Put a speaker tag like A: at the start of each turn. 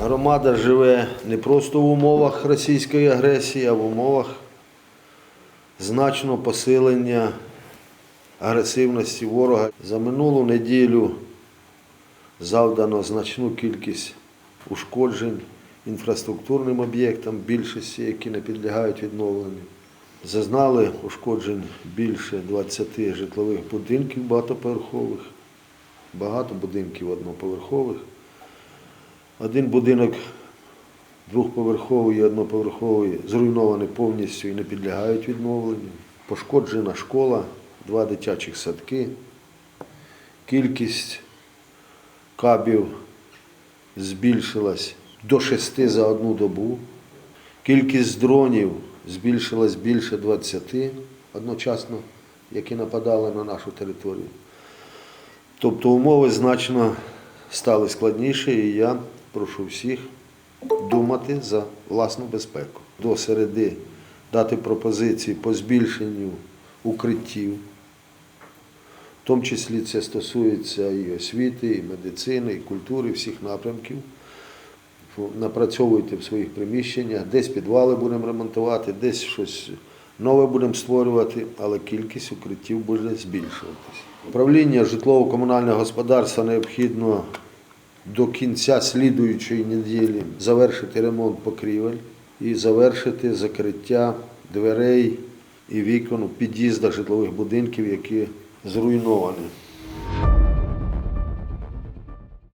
A: Громада живе не просто в умовах російської агресії, а в умовах значного посилення агресивності ворога. За минулу неділю завдано значну кількість ушкоджень інфраструктурним об'єктам, більшості, які не підлягають відновленню. Зазнали ушкоджень більше 20 житлових будинків багатоповерхових, багато будинків одноповерхових. Один будинок двохповерховий і одноповерховий зруйнований повністю і не підлягають відновленню. Пошкоджена школа, два дитячих садки. Кількість кабів збільшилась до шести за одну добу. Кількість дронів збільшилась більше 20 одночасно, які нападали на нашу територію. Тобто умови значно стали складніші, і я прошу всіх думати за власну безпеку. До середи дати пропозиції по збільшенню укриттів. В тому числі це стосується і освіти, і медицини, і культури, всіх напрямків. Напрацьовуйте в своїх приміщеннях, десь підвали будемо ремонтувати, десь щось нове будемо створювати, але кількість укриттів буде збільшуватися. Управління житлово-комунального господарства необхідно до кінця слідуючої неділі завершити ремонт покрівель і завершити закриття дверей і вікон у під'їздах житлових будинків, які зруйновані.